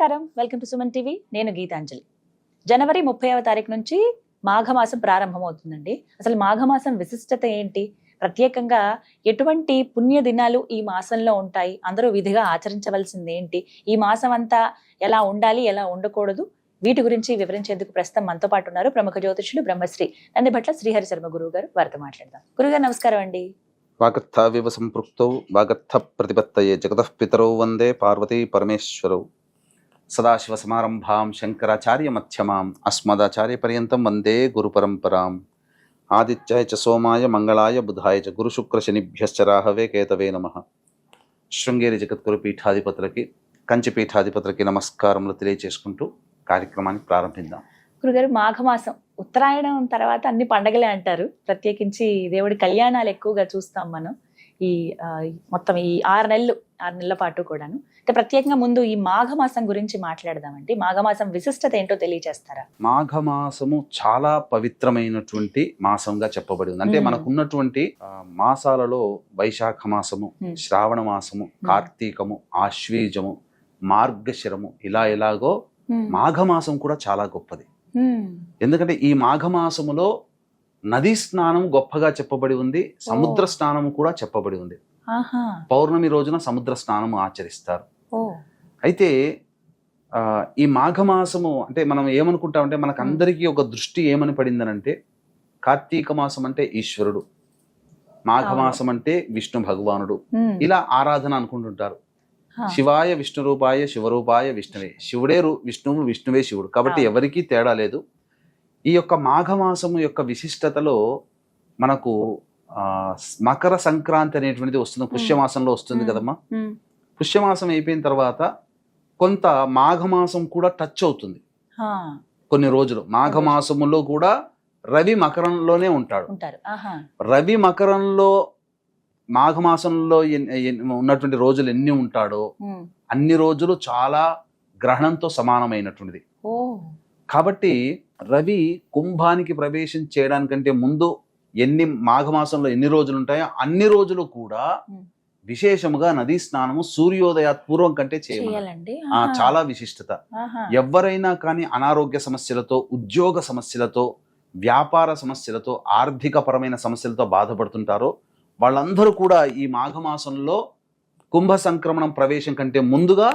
నమస్కారం. Welcome to Suman TV. నేను గీతాంజలి. జనవరి ముప్పైవ తారీఖు నుంచి మాఘమాసం ప్రారంభమవుతుందండి. అసలు మాఘమాసం విశిష్టత ఏంటి? ప్రత్యేకంగా ఎటువంటి పుణ్య దినాలు ఈ మాసంలో ఉంటాయి? అందరూ విధిగా ఆచరించవలసింది ఏంటి? ఈ మాసం అంతా ఎలా ఉండాలి? ఎలా ఉండకూడదు? వీటి గురించి వివరించేందుకు ప్రస్తుతం మనతో పాటు ఉన్నారు ప్రముఖ జ్యోతిషులు బ్రహ్మశ్రీ నందిభట్ల శ్రీహరి శర్మ గురువు గారు. వారితో మాట్లాడదాం. గురుగారు నమస్కారం అండి. వాగర్థావివ సంపృక్తౌ వాగర్థ ప్రతిపత్తయే జగతః పితరౌ వందే పార్వతీ పరమేశ్వరౌ. సదాశివ సమారంభాం శంకరాచార్య మధ్యమాం అస్మదాచార్య పర్యంతం వందే గురు పరంపరాం ఆదిత్యాయ చ సోమాయ మంగళాయ బుధాయ చ గురు శుక్ర శనిభ్యశ్చ రాహవే కేతవే నమ శృంగేరి జగద్గురు పీఠాధిపతులకి కంచి పీఠాధిపతులకి నమస్కారములు తెలియచేసుకుంటూ కార్యక్రమాన్ని ప్రారంభిద్దాం। గురుగారు మాఘమాసం ఉత్తరాయణం తర్వాత అన్ని పండగలే అంటారు. ప్రత్యేకించి దేవుడి కళ్యాణాలు ఎక్కువగా చూస్తాం మనం. ఈ మొత్తం ఈ ఆరు నెలలు ఆరు నెలల పాటు కూడాను. అంటే ప్రత్యేకంగా ముందు ఈ మాఘమాసం గురించి మాట్లాడదామండి. మాఘమాసం విశిష్టత ఏంటో తెలియజేస్తారా మాఘమాసము చాలా పవిత్రమైనటువంటి మాసంగా చెప్పబడి ఉంది. అంటే. మనకున్నటువంటి మాసాలలో వైశాఖ మాసము. శ్రావణ మాసము కార్తీకము ఆశ్వీజము మార్గశిరము ఇలా ఎలాగో మాఘమాసం కూడా చాలా గొప్పది. ఎందుకంటే ఈ మాఘమాసములో నదీ స్నానం గొప్పగా చెప్పబడి ఉంది సముద్ర స్నానం కూడా చెప్పబడి ఉంది. పౌర్ణమి రోజున సముద్ర స్నానము ఆచరిస్తారు. అయితే ఆ, ఈ మాఘమాసము అంటే మనం ఏమనుకుంటామంటే మనకు అందరికీ ఒక దృష్టి ఏమని పడిందనంటే కార్తీక మాసం అంటే ఈశ్వరుడు మాఘమాసం అంటే విష్ణు భగవానుడు. ఇలా ఆరాధన అనుకుంటుంటారు. శివాయ విష్ణు రూపాయ శివరూపాయ విష్ణువే. శివుడే రు- విష్ణువు విష్ణువే శివుడు. కాబట్టి. ఎవరికీ తేడా లేదు. ఈ యొక్క మాఘమాసము యొక్క విశిష్టతలో మనకు మకర సంక్రాంతి అనేటువంటిది వస్తుంది. పుష్యమాసంలో వస్తుంది మ్మ్. కదమ్మా. పుష్యమాసం అయిపోయిన తర్వాత కొంత మాఘమాసం కూడా టచ్ అవుతుంది. కొన్ని రోజులు. మాఘమాసములో కూడా రవి మకరంలోనే ఉంటాడు. రవి మకరంలో మాఘమాసంలో ఉన్నటువంటి రోజులు ఎన్ని ఉంటాడో. అన్ని రోజులు చాలా గ్రహణంతో సమానమైనటువంటిది. కాబట్టి రవి కుంభానికి ప్రవేశం చేయడానికంటే ముందు ఎన్ని మాఘమాసంలో ఎన్ని రోజులు ఉంటాయో అన్ని రోజులు కూడా. విశేషముగా నదీ స్నానము సూర్యోదయాత్ పూర్వం కంటే చేయాలండి. చాలా విశిష్టత. ఎవరైనా కానీ అనారోగ్య సమస్యలతో ఉద్యోగ సమస్యలతో వ్యాపార సమస్యలతో ఆర్థిక పరమైన సమస్యలతో బాధపడుతుంటారో వాళ్ళందరూ కూడా ఈ మాఘమాసంలో కుంభ సంక్రమణం ప్రవేశం కంటే ముందుగా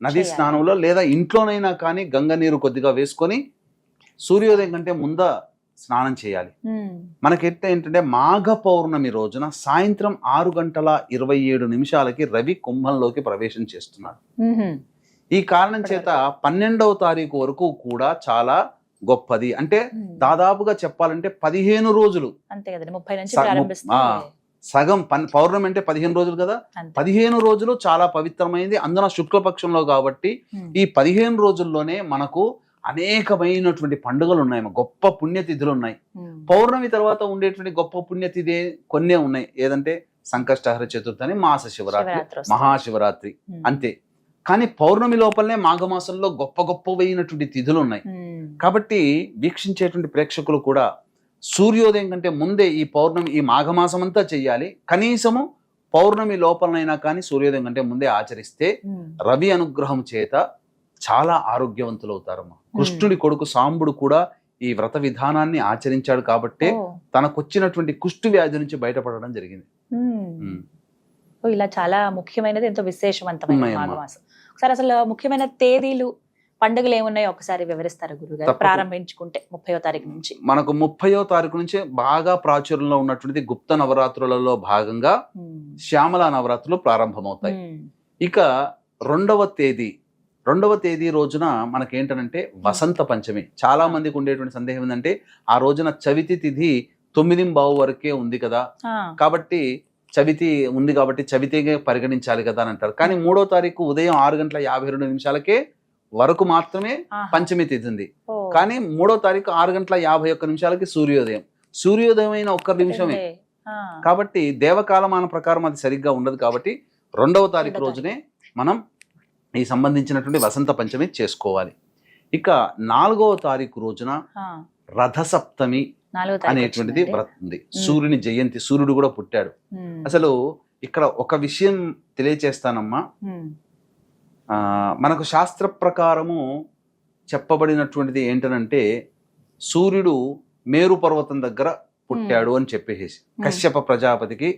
నదీ. స్నానంలో లేదా ఇంట్లోనైనా కానీ గంగ నీరు కొద్దిగా వేసుకొని సూర్యోదయం కంటే ముంద స్నానం చేయాలి. మనకి ఏంటంటే మాఘ పౌర్ణమి రోజున సాయంత్రం ఆరు గంటల ఇరవై ఏడు నిమిషాలకి రవి కుంభంలోకి ప్రవేశం చేస్తున్నాడు. ఈ కారణం చేత పన్నెండవ తారీఖు వరకు కూడా చాలా గొప్పది అంటే. దాదాపుగా చెప్పాలంటే పదిహేను రోజులు అంతే కదండి ముప్పై నుంచి. సగం పన్ పౌర్ణమి అంటే పదిహేను రోజులు కదా పదిహేను రోజులు చాలా పవిత్రమైంది అందున శుక్లపక్షంలో కాబట్టి. ఈ పదిహేను రోజుల్లోనే మనకు అనేకమైనటువంటి పండుగలు ఉన్నాయి గొప్ప పుణ్యతిథులు ఉన్నాయి. పౌర్ణమి తర్వాత ఉండేటువంటి గొప్ప పుణ్యతిథి కొన్నే ఉన్నాయి ఏదంటే సంకష్టహర చతుర్థి అని మాస శివరాత్రి. మహాశివరాత్రి. అంతే కానీ పౌర్ణమి లోపలనే మాఘమాసంలో గొప్ప గొప్పవైనటువంటి తిథులు ఉన్నాయి. కాబట్టి వీక్షించేటువంటి ప్రేక్షకులు కూడా సూర్యోదయం కంటే ముందే ఈ పౌర్ణమి ఈ మాఘమాసం అంతా చెయ్యాలి కనీసము పౌర్ణమి లోపలనైనా కానీ సూర్యోదయం కంటే ముందే ఆచరిస్తే. రవి అనుగ్రహం చేత చాలా ఆరోగ్యవంతులు అవుతారమ్మా కృష్ణుడి కొడుకు సాంబుడు కూడా ఈ వ్రత విధానాన్ని ఆచరించాడు కాబట్టే ఓ. తనకొచ్చినటువంటి కుష్టు వ్యాధి నుంచి బయటపడడం జరిగింది ఇలా చాలా ముఖ్యమైనది ఎంతో విశేషవంతమైన. మాఘమాసం ఒకసారి అసలు ముఖ్యమైన తేదీలు పండుగలు ఏమున్నాయో ఒకసారి వివరిస్తారు గురుగారు. ప్రారంభించుకుంటే ముప్పయో తారీఖు నుంచి మనకు ముప్పయో తారీఖు నుంచి బాగా ప్రాచుర్యంలో ఉన్నటువంటిది గుప్త నవరాత్రులలో భాగంగా. శ్యామల నవరాత్రులు ప్రారంభమవుతాయి. ఇక రెండవ తేదీ రెండవ తేదీ రోజున మనకేంటనంటే వసంత పంచమి. చాలా మందికి ఉండేటువంటి సందేహం ఏంటంటే ఆ రోజున చవితి తిథి తొమ్మిది బావు వరకే ఉంది కదా. కాబట్టి చవితి ఉంది కాబట్టి చవితిగా పరిగణించాలి కదా అని అంటారు. కానీ మూడో తారీఖు ఉదయం ఆరు గంటల యాభై రెండు నిమిషాలకే వరకు మాత్రమే. పంచమి తిథి ఉంది. కానీ మూడో తారీఖు ఆరు గంటల యాభై ఒక్క నిమిషాలకి సూర్యోదయం. సూర్యోదయం అయిన ఒక్క నిమిషమే. కాబట్టి దేవకాలమాన ప్రకారం అది సరిగ్గా ఉండదు కాబట్టి రెండవ తారీఖు. రోజునే మనం ఈ సంబంధించినటువంటి వసంత పంచమి చేసుకోవాలి. ఇక నాలుగవ తారీఖు రోజున. రథసప్తమి అనేటువంటిది ఉంది. సూర్యుని జయంతి సూర్యుడు కూడా పుట్టాడు. అసలు ఇక్కడ ఒక విషయం తెలియచేస్తానమ్మా. మనకు శాస్త్ర ప్రకారము చెప్పబడినటువంటిది ఏంటనంటే సూర్యుడు మేరు పర్వతం దగ్గర పుట్టాడు అని చెప్పేసి. కశ్యప ప్రజాపతికి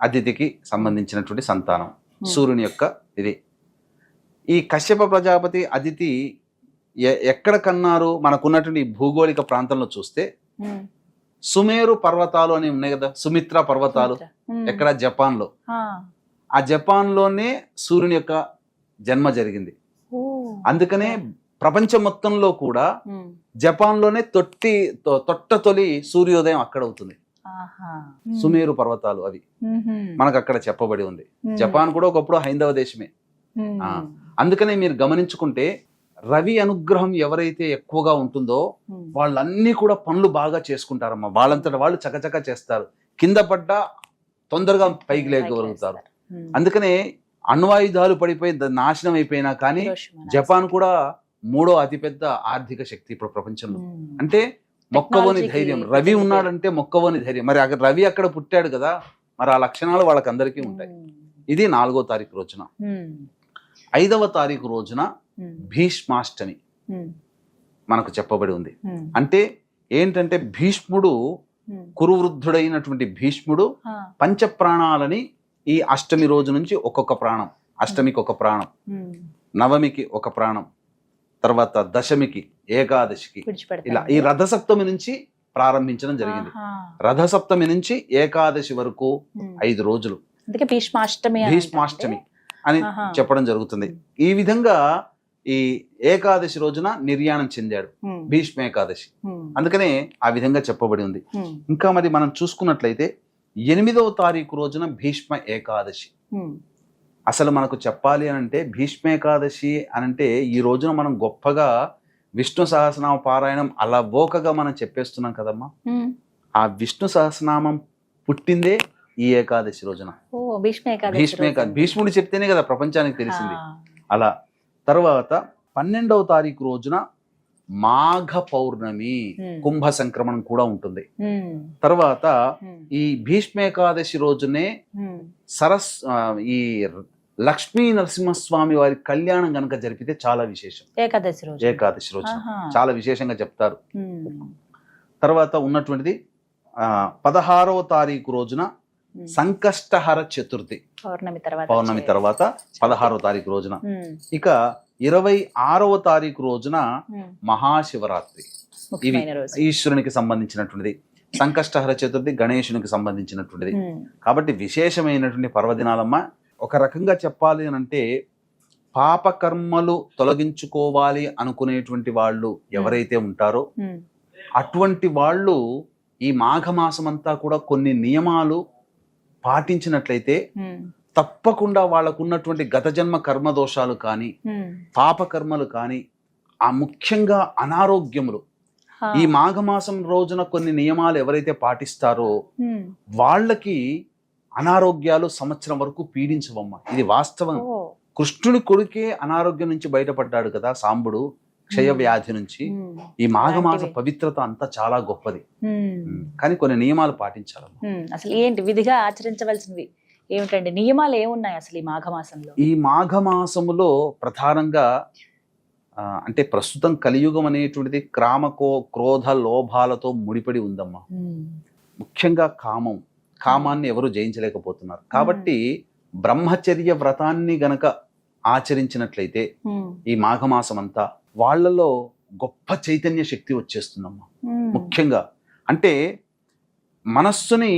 అతిథికి సంబంధించినటువంటి సంతానం. సూర్యుని యొక్క ఇది. ఈ కశ్యప ప్రజాపతి అదితి ఎక్కడ కన్నారు మనకున్నటువంటి భూగోళిక ప్రాంతంలో చూస్తే. సుమేరు పర్వతాలు అని ఉన్నాయి కదా సుమిత్ర పర్వతాలు. ఎక్కడ జపాన్లో ఆ. జపాన్లోనే సూర్యుని యొక్క జన్మ జరిగింది. అందుకనే ప్రపంచం మొత్తంలో కూడా. జపాన్లోనే తొట్టి తొట్ట తొలి సూర్యోదయం అక్కడ అవుతుంది. సుమేరు పర్వతాలు అవి. మనకు అక్కడ చెప్పబడి ఉంది. జపాన్ కూడా ఒకప్పుడు హైందవ దేశమే. అందుకనే మీరు గమనించుకుంటే రవి అనుగ్రహం ఎవరైతే ఎక్కువగా ఉంటుందో. వాళ్ళన్నీ కూడా పనులు బాగా చేసుకుంటారమ్మా. వాళ్ళంతట వాళ్ళు చకచక చేస్తారు. కింద పడ్డా తొందరగా పైకి లేకగలుగుతారు. అందుకనే అణ్వాయుధాలు పడిపోయి నాశనం అయిపోయినా కానీ జపాన్ కూడా మూడో అతిపెద్ద ఆర్థిక శక్తి ఇప్పుడు ప్రపంచంలో. అంటే మొక్కవోని ధైర్యం. రవి ఉన్నాడంటే మొక్కవోని ధైర్యం. మరి అక్కడ రవి అక్కడ పుట్టాడు కదా. మరి ఆ లక్షణాలు వాళ్ళకందరికీ ఉంటాయి. ఇది నాలుగో తారీఖు రోజున. ఐదవ తారీఖు రోజున. భీష్మాష్టమి. మనకు చెప్పబడి ఉంది. అంటే ఏంటంటే భీష్ముడు. కురువృద్ధుడైనటువంటి భీష్ముడు. పంచ ప్రాణాలని ఈ అష్టమి రోజు నుంచి ఒక్కొక్క ప్రాణం అష్టమికి ఒక ప్రాణం. నవమికి ఒక ప్రాణం తర్వాత దశమికి ఏకాదశికి. ఇలా ఈ రథసప్తమి నుంచి ప్రారంభించడం జరిగింది. రథసప్తమి నుంచి ఏకాదశి వరకు. ఐదు రోజులు భీష్మాష్టమి భీష్మాష్టమి అని. చెప్పడం జరుగుతుంది ఈ విధంగా ఈ ఏకాదశి రోజున నిర్యాణం చెందాడు. భీష్మ ఏకాదశి. అందుకనే ఆ విధంగా చెప్పబడి ఉంది. ఇంకా మరి మనం చూసుకున్నట్లయితే ఎనిమిదవ తారీఖు రోజున భీష్మ ఏకాదశి. అసలు మనకు చెప్పాలి అని అంటే భీష్మ ఏకాదశి అని అంటే ఈ రోజున మనం గొప్పగా విష్ణు సహస్రనామ పారాయణం అలవోకగా మనం చెప్పేస్తున్నాం కదమ్మా. ఆ విష్ణు సహస్రనామం పుట్టిందే ఈ ఏకాదశి రోజున ఓ భీష్మ ఏకాదశి భీష్మ ఏకాదశి రోజు. భీష్ముడు చెప్తేనే కదా ప్రపంచానికి తెలిసింది. అలా తర్వాత పన్నెండవ తారీఖు రోజున మాఘ పౌర్ణమి. కుంభ సంక్రమణం కూడా ఉంటుంది. తర్వాత. ఈ భీష్మేకాదశి రోజునే. సరస్ ఈ లక్ష్మీ నరసింహస్వామి వారి కళ్యాణం గనక జరిపితే చాలా విశేషం ఏకాదశి రోజు ఏకాదశి రోజు. చాలా విశేషంగా చెప్తారు. తర్వాత ఉన్నటువంటిది ఆ, పదహారవ తారీఖు రోజున. సంకష్టహర చతుర్థి. పౌర్ణమి తర్వాత పౌర్ణమి వచ్చే- తర్వాత పదహారవ తారీఖు రోజున. ఇక ఇరవై ఆరవ తారీఖు రోజున. మహాశివరాత్రి. రోజు. ఈశ్వరునికి సంబంధించినటువంటిది. సంకష్టహర చతుర్థి గణేశునికి సంబంధించినటువంటిది. కాబట్టి విశేషమైనటువంటి పర్వదినాలమ్మ ఒక రకంగా చెప్పాలి అని అంటే పాపకర్మలు తొలగించుకోవాలి అనుకునేటువంటి వాళ్ళు ఎవరైతే ఉంటారో. అటువంటి వాళ్ళు ఈ మాఘమాసం అంతా కూడా కొన్ని నియమాలు పాటించినట్లయితే. తప్పకుండా వాళ్ళకున్నటువంటి గత జన్మ కర్మ దోషాలు కానీ. పాపకర్మలు కానీ ఆ ముఖ్యంగా అనారోగ్యములు. ఈ మాఘమాసం రోజున కొన్ని నియమాలు ఎవరైతే పాటిస్తారో. వాళ్ళకి అనారోగ్యాలు సంవత్సరం వరకు పీడించవమ్మ ఇది వాస్తవం ఓ. కృష్ణుని కొడుకే అనారోగ్యం నుంచి బయటపడ్డాడు కదా సాంబుడు క్షయ వ్యాధి నుంచి. ఈ మాఘమాస. పవిత్రత అంతా చాలా గొప్పది. కానీ కొన్ని నియమాలు పాటించాలమ్మ ఉమ్. అసలు ఏంటి విధిగా ఆచరించవలసినవి ఏమిటండి నియమాలు ఏమున్నాయి అసలు ఈ మాఘమాసంలో ఈ మాఘమాసములో ప్రధానంగా అంటే ప్రస్తుతం కలియుగం అనేటువంటిది క్రామకో క్రోధ లోభాలతో ముడిపడి ఉందమ్మా. ముఖ్యంగా కామం కామాన్ని ఎవరు జయించలేకపోతున్నారు కాబట్టి బ్రహ్మచర్య వ్రతాన్ని గనక ఆచరించినట్లయితే. ఈ మాఘమాసం అంతా వాళ్ళలో గొప్ప చైతన్య శక్తి వచ్చేస్తుందమ్మా. ముఖ్యంగా అంటే మనస్సుని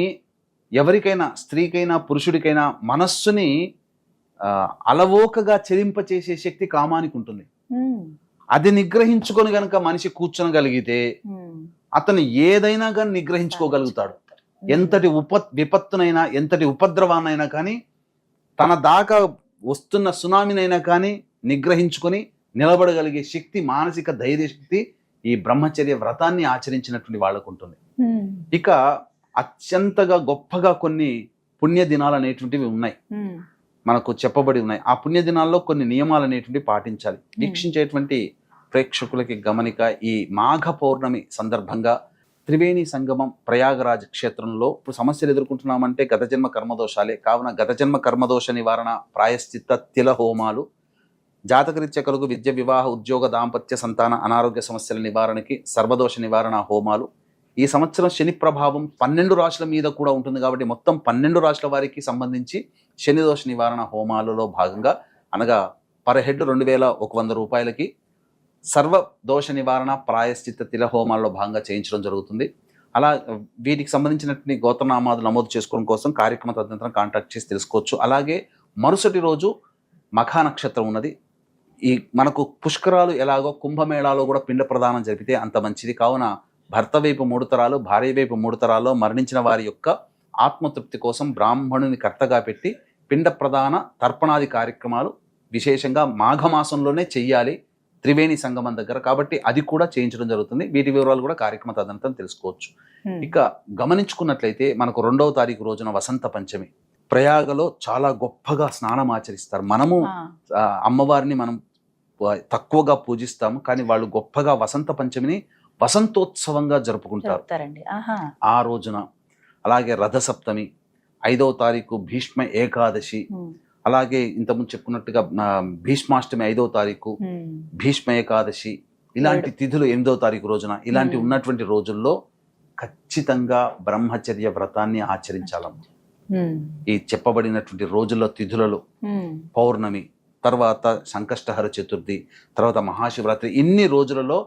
ఎవరికైనా స్త్రీకైనా పురుషుడికైనా మనస్సుని అలవోకగా చెలింపచేసే శక్తి కామానికి ఉంటుంది. అది నిగ్రహించుకొని గనక మనిషి కూర్చోనగలిగితే. అతను ఏదైనా కానీ నిగ్రహించుకోగలుగుతాడు ఎంతటి ఉప విపత్తునైనా ఎంతటి ఉపద్రవాన్నైనా కానీ తన దాకా వస్తున్న సునామీనైనా కానీ నిగ్రహించుకొని నిలబడగలిగే శక్తి మానసిక ధైర్య శక్తి ఈ బ్రహ్మచర్య వ్రతాన్ని ఆచరించినటువంటి వాళ్ళకు ఉంటుంది. ఇక అత్యంతగా గొప్పగా కొన్ని పుణ్య దినాలు అనేటువంటివి ఉన్నాయి. మనకు చెప్పబడి ఉన్నాయి. ఆ పుణ్య దినాల్లో కొన్ని నియమాలు అనేటువంటివి పాటించాలి. వీక్షించేటువంటి ప్రేక్షకులకి గమనిక ఈ మాఘ పౌర్ణమి సందర్భంగా త్రివేణి సంగమం ప్రయాగరాజ్ క్షేత్రంలో ఇప్పుడు సమస్యలు ఎదుర్కొంటున్నామంటే గత జన్మ కర్మదోషాలే. కావున గత జన్మ కర్మదోష నివారణ ప్రాయశ్చిత్త తిల హోమాలు జాతకరీత్యా కలుగు విద్య వివాహ ఉద్యోగ దాంపత్య సంతాన అనారోగ్య సమస్యల నివారణకి సర్వదోష నివారణ హోమాలు. ఈ సంవత్సరం శని ప్రభావం పన్నెండు రాశుల మీద కూడా ఉంటుంది కాబట్టి మొత్తం పన్నెండు రాశుల వారికి సంబంధించి శని దోష నివారణ హోమాలలో భాగంగా అనగా పర్ హెడ్ రెండు వేల ఒక వంద రూపాయలకి సర్వ దోష నివారణ ప్రాయశ్చిత్త తిల హోమాల్లో భాగంగా చేయించడం జరుగుతుంది. అలా వీటికి సంబంధించినటువంటి గోత్రనామాలు నమోదు చేసుకోవడం కోసం కార్యక్రమ తదనంతరం కాంటాక్ట్ చేసి తెలుసుకోవచ్చు. అలాగే మరుసటి రోజు మఖా నక్షత్రం ఉన్నది. ఈ మనకు పుష్కరాలు ఎలాగో కుంభమేళాలో కూడా పిండ ప్రదానం జరిపితే అంత మంచిది. కావున భర్త వైపు మూడు తరాలు భార్య వైపు మూడు తరాల్లో మరణించిన వారి యొక్క ఆత్మతృప్తి కోసం బ్రాహ్మణుని కర్తగా పెట్టి పిండ ప్రదాన తర్పణాది కార్యక్రమాలు విశేషంగా మాఘమాసంలోనే చెయ్యాలి త్రివేణి సంగమం దగ్గర. కాబట్టి అది కూడా చేయించడం జరుగుతుంది. వీటి వివరాలు కూడా కార్యక్రమ తదనంతరం తెలుసుకోవచ్చు. ఇక గమనించుకున్నట్లయితే మనకు రెండవ తారీఖు రోజున వసంత పంచమి. ప్రయాగలో చాలా గొప్పగా స్నానం ఆచరిస్తారు. మనము అమ్మవారిని మనం తక్కువగా పూజిస్తాము కానీ వాళ్ళు గొప్పగా వసంత పంచమిని వసంతోత్సవంగా జరుపుకుంటారు ఆ రోజున అలాగే రథసప్తమి ఐదవ తారీఖు భీష్మ ఏకాదశి. అలాగే ఇంతకుముందు చెప్పుకున్నట్టుగా భీష్మాష్టమి ఐదవ తారీఖు. భీష్మ ఏకాదశి ఇలాంటి తిథులు ఎనిమిదవ తారీఖు రోజున ఇలాంటి. ఉన్నటువంటి రోజుల్లో ఖచ్చితంగా బ్రహ్మచర్య వ్రతాన్ని ఆచరించాలమ్మ. ఈ చెప్పబడినటువంటి రోజుల్లో తిథులలో. పౌర్ణమి తర్వాత సంకష్టహర చతుర్థి తర్వాత మహాశివరాత్రి ఇన్ని రోజులలో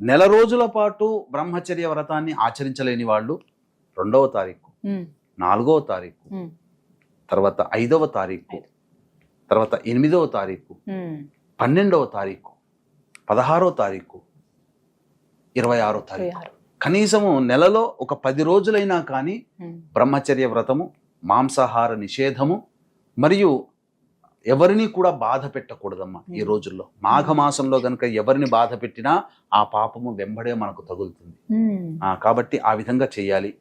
నెల రోజుల పాటు బ్రహ్మచర్య వ్రతాన్ని ఆచరించలేని వాళ్ళు రెండవ తారీఖు. నాలుగవ తారీఖు. తర్వాత ఐదవ తారీఖు తర్వాత ఎనిమిదవ తారీఖు. పన్నెండవ తారీఖు పదహారవ తారీఖు ఇరవై ఆరో తారీఖు. కనీసము నెలలో ఒక పది రోజులైనా కానీ హ్మ్. బ్రహ్మచర్య వ్రతము మాంసాహార నిషేధము మరియు ఎవరిని కూడా బాధ పెట్టకూడదమ్మా ఈ రోజుల్లో. మాఘమాసంలో గనుక ఎవరిని బాధ పెట్టినా ఆ పాపము వెంబడే మనకు తగులుతుంది. కాబట్టి ఆ విధంగా చేయాలి.